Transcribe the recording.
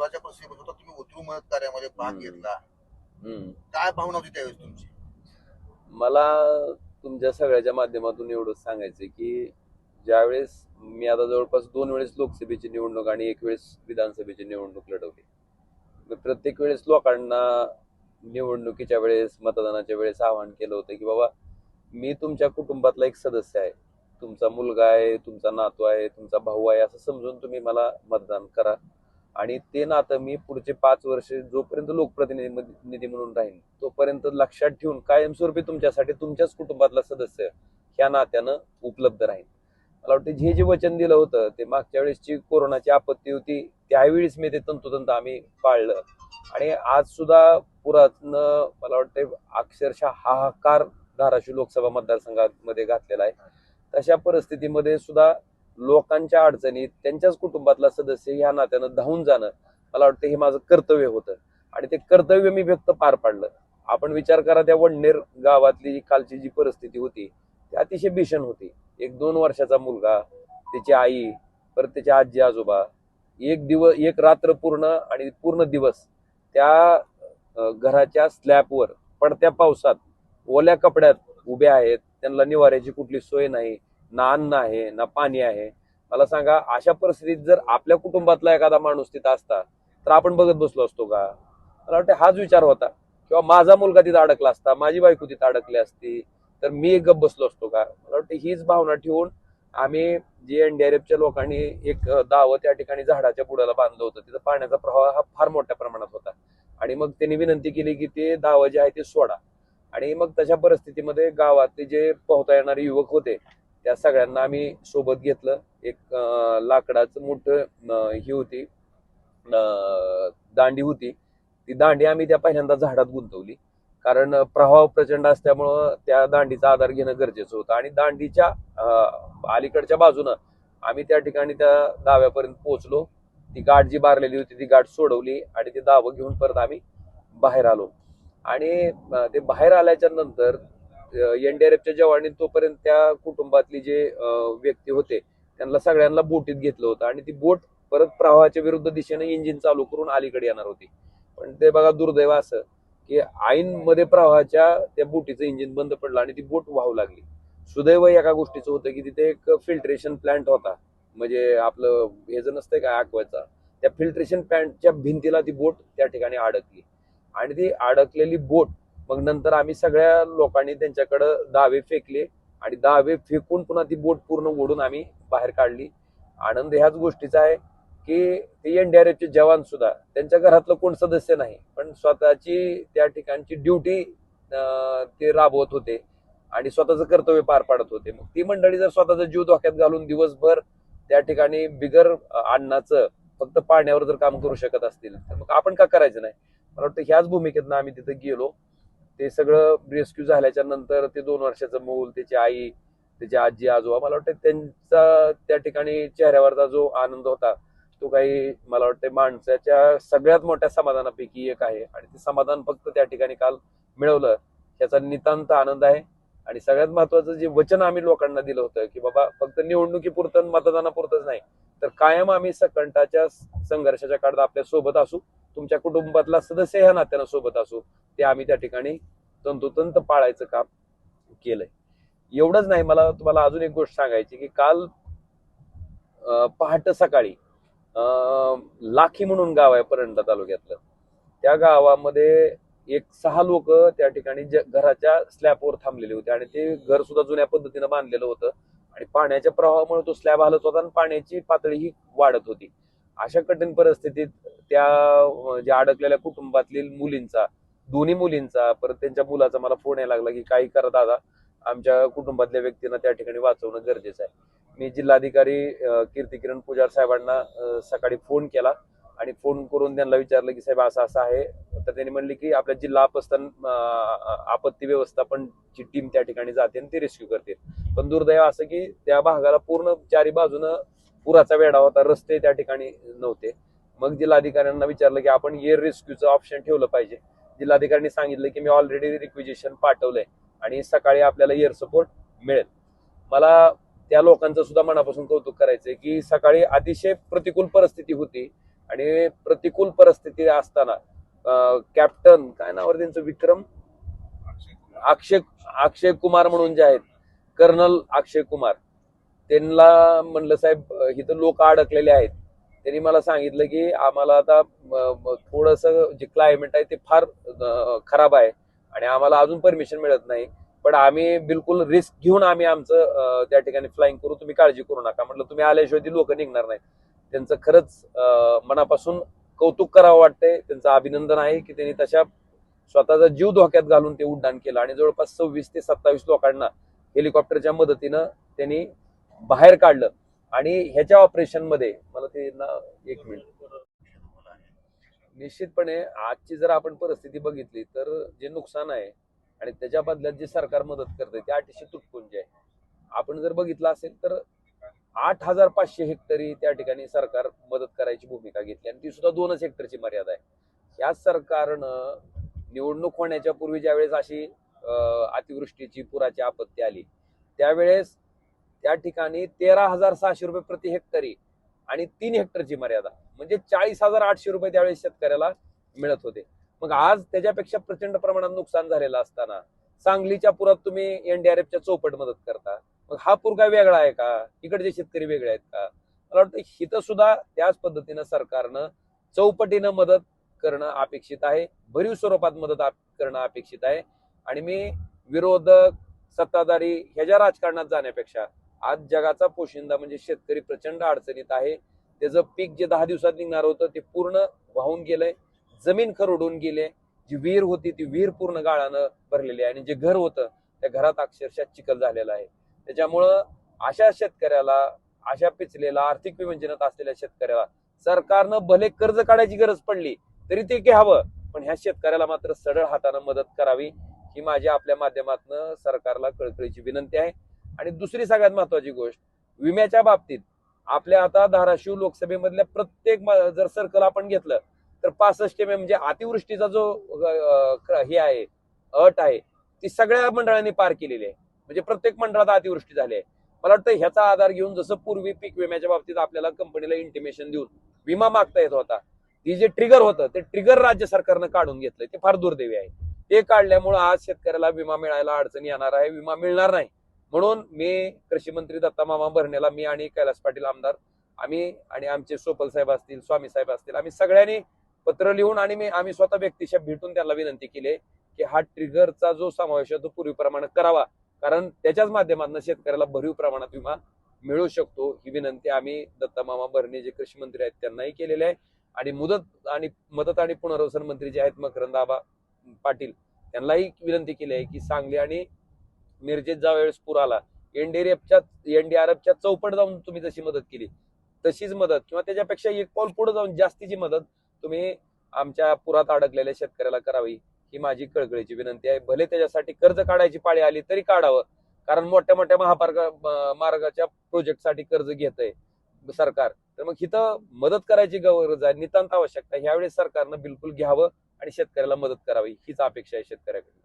पुराच्या परिस्थितीत होता तुम्ही उतरू मदत कार्यामध्ये भाग. घेतला. काय भावना होती त्यावेळेस तुमची? मला तुमच्या सगळ्याच्या माध्यमातून एवढंच सांगायचं की ज्यावेळेस मी आता जवळपास दोन वेळेस लोकसभेची निवडणूक आणि एक वेळेस विधानसभेची निवडणूक लढवली. मी प्रत्येक वेळेस लोकांना निवडणुकीच्या वेळेस मतदानाच्या वेळेस आवाहन केलं होतं की बाबा मी तुमच्या कुटुंबातला एक सदस्य आहे. तुमचा मुलगा आहे तुमचा नातू आहे तुमचा भाऊ आहे असं समजून तुम्ही मला मतदान करा. आणि ते नातं मी पुढचे पाच वर्ष जोपर्यंत लोकप्रतिनिधी म्हणून राहीन तोपर्यंत लक्षात ठेवून कायमस्वरूपी तुमच्यासाठी तुमच्याच कुटुंबातला सदस्य ह्या नात्यानं उपलब्ध राहील मला वाटतं जे जे वचन दिलं होतं ते मागच्या वेळेसची कोरोनाची आपत्ती होती त्यावेळीच मी ते तंतोतंत आम्ही पाळलं. आणि आज सुद्धा पुरातनं मला वाटतं अक्षरशः हाहाकार धाराशिव लोकसभा मतदारसंघामध्ये घातलेला आहे. तशा परिस्थितीमध्ये सुद्धा लोकांच्या अडचणीत त्यांच्याच कुटुंबातला सदस्य ह्या नात्यानं धावून जाणं मला वाटतं हे माझं कर्तव्य होतं. आणि ते कर्तव्य मी व्यक्त पार पाडलं. आपण विचार करा त्या वडनेर गावातली जी कालची जी परिस्थिती होती ती अतिशय भीषण होती. एक दोन वर्षाचा मुलगा त्याची आई परत त्याचे आजी आजोबा एक दिवस एक रात्र पूर्ण आणि पूर्ण दिवस त्या घराच्या स्लॅबवर पडत्या पावसात ओल्या कपड्यात उभे आहेत त्यांना निवाऱ्याची कुठली सोय नाही ना अन्न आहे ना पाणी आहे. मला सांगा अशा परिस्थितीत जर आपल्या कुटुंबातला एखादा माणूस तिथं असता तर आपण बघत बसलो असतो का? मला वाटतं हाच विचार होता. किंवा माझा मुलगा तिथं अडकला असता माझी बायको तिथं अडकली असती तर मी गप बसलो असतो का? मला वाटतं हीच भावना ठेवून आम्ही जे एनडीआरएफच्या लोकांनी एक दावं त्या ठिकाणी झाडाच्या बुडाला बांधलं होतं. तिथं पाण्याचा प्रवाह हा फार मोठ्या प्रमाणात होता. आणि मग त्यांनी विनंती केली की ते दावं जे आहे ते सोडा. आणि मग तशा परिस्थितीमध्ये गावातले जे पोहता येणारे युवक होते त्या सगळ्यांना आम्ही सोबत घेतलं. एक लाकडाचं मोठं ही होती. दांडी होती. ती दांडी आम्ही त्या पहिल्यांदा झाडात गुंतवली. कारण प्रभाव प्रवाह प्रचंड असल्यामुळं त्या दांडीचा आधार घेणं गरजेचं होतं. आणि दांडीच्या अलीकडच्या बाजूनं आम्ही त्या ठिकाणी त्या दाव्यापर्यंत पोहोचलो. ती गाठ जी बारलेली होती ती गाठ सोडवली आणि ते दावं घेऊन परत आम्ही बाहेर आलो. आणि ते बाहेर आल्याच्यानंतर एनडीआरएफच्या जवानी तोपर्यंत त्या कुटुंबातली जे व्यक्ती होते त्यांना सगळ्यांना बोटीत घेतलं होतं. आणि ती बोट परत प्रवाहाच्या विरुद्ध दिशेने इंजिन चालू करून अलीकडे येणार होती. पण ते बघा दुर्दैव असं की आईन मध्ये प्रवाहाच्या त्या बोटीचं इंजिन बंद पडलं आणि ती बोट वाहू लागली. सुदैव एका गोष्टीचं होतं की तिथे एक फिल्ट्रेशन प्लांट होता. म्हणजे आपलं हे जर नसतंय का आकवायचा? त्या फिल्ट्रेशन प्लांटच्या भिंतीला ती बोट त्या ठिकाणी अडकली. आणि ती अडकलेली बोट मग नंतर आम्ही सगळ्या लोकांनी त्यांच्याकडं दावे फेकले आणि दावे फेकून पुन्हा ती बोट पूर्ण ओढून आम्ही बाहेर काढली. आनंद ह्याच गोष्टीचा आहे की ते एनडीआरएफचे जवान सुद्धा त्यांच्या घरातलं कोण सदस्य नाही पण स्वतःची त्या ठिकाणची ड्युटी ते राबवत होते आणि स्वतःचं कर्तव्य पार पाडत होते. मग ती मंडळी जर स्वतःचा जीव धोक्यात घालून दिवसभर त्या ठिकाणी बिगर अन्नाचं फक्त पाण्यावर जर काम करू शकत असतील तर मग आपण का करायचं नाही? मला वाटतं ह्याच भूमिकेतनं आम्ही तिथे गेलो. ते सगळं रेस्क्यू झाल्याच्यानंतर ते दोन वर्षाचं मूल त्याची आई त्याची आजी आजोबा मला वाटतं त्यांचा त्या ठिकाणी चेहऱ्यावरचा जो आनंद होता तो काही मला वाटतं माणसाच्या सगळ्यात मोठ्या समाधानापैकी एक आहे. आणि ते समाधान फक्त त्या ठिकाणी काल मिळवलं. याचा नितांत आनंद आहे. आणि सगळ्यात महत्वाचं जे वचन आम्ही लोकांना दिलं होतं की बाबा फक्त निवडणुकीपुरतं आणि मतदानापुरतंच नाही तर कायम आम्ही सकंटाच्या संघर्षाच्या काळात आपल्यासोबत असू तुमच्या कुटुंबातला सदस्य ह्या नात्यानं सोबत असू ते आम्ही त्या ठिकाणी तंतोतंत पाळायचं काम केलंय. एवढंच नाही मला तुम्हाला अजून एक गोष्ट सांगायची की काल पहाट सकाळी अं, लाखी म्हणून गाव आहे परंडा तालुक्यातलं. त्या गावामध्ये एक सहा लोक त्या ठिकाणी घराच्या स्लॅबवर थांबलेले होते आणि ते घर सुद्धा जुन्या पद्धतीनं बांधलेलं होतं आणि पाण्याच्या प्रवाहामुळे तो स्लॅब हलत होता आणि पाण्याची पातळी ही वाढत होती. अशा कठीण परिस्थितीत त्या ज्या अडकलेल्या कुटुंबातील मुलींचा दोन्ही मुलींचा परत त्यांच्या मुलाचा मला फोन यायला लागला की काही करा दादा? आमच्या कुटुंबातल्या व्यक्तींना त्या ठिकाणी वाचवणं गरजेचं आहे. मी जिल्हाधिकारी कीर्ती किरण पुजार साहेबांना सकाळी फोन केला. आणि फोन करून त्यांना विचारलं की साहेब असं असं आहे. तर त्यांनी म्हणले की आपल्या जिल्हा आपत्तन आपत्ती आपत्ती व्यवस्थापनची टीम त्या ठिकाणी जाते आणि ते रेस्क्यू करते पण दुर्दैव असं की त्या भागाला पूर्ण चारी बाजूनं पुराचा वेढा होता रस्ते त्या ठिकाणी नव्हते. मग जिल्हाधिकाऱ्यांना विचारलं की आपण एअर रेस्क्यूचं ऑप्शन ठेवलं पाहिजे. जिल्हाधिकाऱ्यांनी सांगितलं की मी ऑलरेडी रिक्विजेशन पाठवलंय आणि सकाळी आपल्याला एअर सपोर्ट मिळेल. मला त्या लोकांचं सुद्धा मनापासून कौतुक करायचंय की सकाळी अतिशय प्रतिकूल परिस्थिती होती. आणि प्रतिकूल परिस्थिती असताना कॅप्टन काय नाव त्यांचं विक्रम? अक्षय अक्षय कुमार म्हणून जे आहेत कर्नल अक्षय कुमार. त्यांना म्हणलं साहेब इथं लोक अडकलेले आहेत. त्यांनी मला सांगितलं की आम्हाला आता थोडस जे क्लायमेट आहे ते फार खराब आहे आणि आम्हाला अजून परमिशन मिळत नाही. पण आम्ही बिलकुल रिस्क घेऊन आम्ही आमचं त्या ठिकाणी फ्लाईंग करू. तुम्ही काळजी करू नका. म्हटलं तुम्ही आल्याशिवाय ती लोक निघणार नाहीत. त्यांचं खरंच मनापासून कौतुक करावं वाटतंय. त्यांचं अभिनंदन आहे की त्यांनी तशा स्वतःचा जीव धोक्यात घालून ते उड्डाण केलं. आणि जवळपास सव्वीस ते सत्तावीस लोकांना हेलिकॉप्टरच्या मदतीनं त्यांनी बाहेर काढलं. आणि ह्याच्या ऑपरेशनमध्ये मला ते ना एक मिनिट. निश्चितपणे आजची जर आपण परिस्थिती बघितली तर जे नुकसान आहे आणि त्याच्या बदल्यात जे सरकार मदत करते ते अतिशय तुटपुंजी आहे. आपण जर बघितलं असेल तर आठ हजार पाचशे हेक्टरी त्या ठिकाणी सरकार मदत करायची भूमिका घेतली आणि ती सुद्धा दोनच हेक्टरची मर्यादा आहे. या सरकारनं निवडणूक होण्याच्या पूर्वी ज्यावेळेस अशी अतिवृष्टीची पुराची आपत्ती आली त्यावेळेस त्या ठिकाणी तेरा हजार सहाशे रुपये प्रति हेक्टरी आणि तीन हेक्टरची मर्यादा म्हणजे चाळीस हजार आठशे रुपये त्यावेळेस शेतकऱ्याला मिळत होते. मग आज त्याच्यापेक्षा प्रचंड प्रमाणात नुकसान झालेलं असताना सांगलीच्या पुरात तुम्ही एनडीआरएफच्या चौपट मदत करता मग हा पूर काय वेगळा आहे का? इकडचे शेतकरी वेगळे आहेत का? मला वाटतं हिथं सुद्धा त्याच पद्धतीनं सरकारनं चौपटीनं मदत करणं अपेक्षित आहे. भरीव स्वरूपात मदत करणं अपेक्षित आहे. आणि मी विरोधक सत्ताधारी ह्याच्या राजकारणात जाण्यापेक्षा आज जगाचा पोशिंदा म्हणजे शेतकरी प्रचंड अडचणीत आहे. त्याचं पीक जे दहा दिवसात निघणार होतं ते पूर्ण वाहून गेलंय. जमीन खरडून गेले. जी विहीर होती ती विहीर पूर्ण गाळानं भरलेली आहे. आणि जे घर होतं त्या घरात अक्षरशः चिखल झालेला आहे. त्याच्यामुळं अशा शेतकऱ्याला अशा पिचलेला आर्थिक विवंचनात असलेल्या शेतकऱ्याला सरकारनं भले कर्ज काढायची गरज पडली तरी ते घ्यावं पण ह्या शेतकऱ्याला मात्र सरळ हातानं मदत करावी ही माझी आपल्या माध्यमातून सरकारला कळकळीची विनंती आहे. आणि दुसरी सगळ्यात महत्वाची गोष्ट विम्याच्या बाबतीत आपल्या आता धाराशिव लोकसभेमधल्या प्रत्येक जर सर्कल आपण घेतलं तर पासष्ट एम म्हणजे अतिवृष्टीचा जो हे आहे अट आहे ती सगळ्या मंडळांनी पार केलेली आहे. म्हणजे प्रत्येक मंडळात अतिवृष्टी झाली आहे. मला वाटतं ह्याचा आधार घेऊन जसं पूर्वी पीक विम्याच्या बाबतीत आपल्याला कंपनीला इंटिमेशन देऊन विमा मागता येत होता. ही जे ट्रिगर होतं ते ट्रिगर राज्य सरकारनं काढून घेतलंय. ते फार दुर्दैवी आहे. ते काढल्यामुळं आज शेतकऱ्याला विमा मिळायला अडचणी येणार आहे. विमा मिळणार नाही. म्हणून मी कृषी मंत्री दत्ता मामा भरणेला मी आणि कैलास पाटील आमदार आम्ही आणि आमचे सोपल साहेब असतील स्वामी साहेब असतील आम्ही सगळ्यांनी पत्र लिहून आणि मी आम्ही स्वतः व्यक्तिशा भेटून त्यांना विनंती केली की हा ट्रिगरचा जो समावेश आहे तो पूर्वीप्रमाणे करावा. कारण त्याच्याच माध्यमातून शेतकऱ्याला भरीव प्रमाणात विमा मिळू शकतो. ही विनंती आम्ही दत्ता मामा भरणे जे कृषी मंत्री आहेत त्यांनाही केलेली आहे. आणि मुदत आणि मदत आणि पुनर्वसन मंत्री जे आहेत मकरंद आबा पाटील त्यांनाही विनंती केली आहे की सांगली आणि मिरजेत ज्या वेळेस पूर आला एनडीआरएफच्या एनडीआरएफच्या चौपट जाऊन तुम्ही जशी मदत केली तशीच मदत किंवा त्याच्यापेक्षा एक पाऊल पुढे जाऊन जास्तीची मदत तुम्ही आमच्या पुरात अडकलेल्या शेतकऱ्याला करावी. ही माझी कळकळीची विनंती आहे. भले त्याच्यासाठी कर्ज काढायची पाळी आली तरी काढावं. कारण मोठ्या मोठ्या महामार्ग मार्गाच्या प्रोजेक्टसाठी कर्ज घेत आहे सरकार. तर मग इथं मदत करायची गरज आहे नितांत आवश्यकता आहे. ह्यावेळेस सरकारनं बिलकुल घ्यावं आणि शेतकऱ्याला मदत करावी. हीच अपेक्षा आहे शेतकऱ्याकडे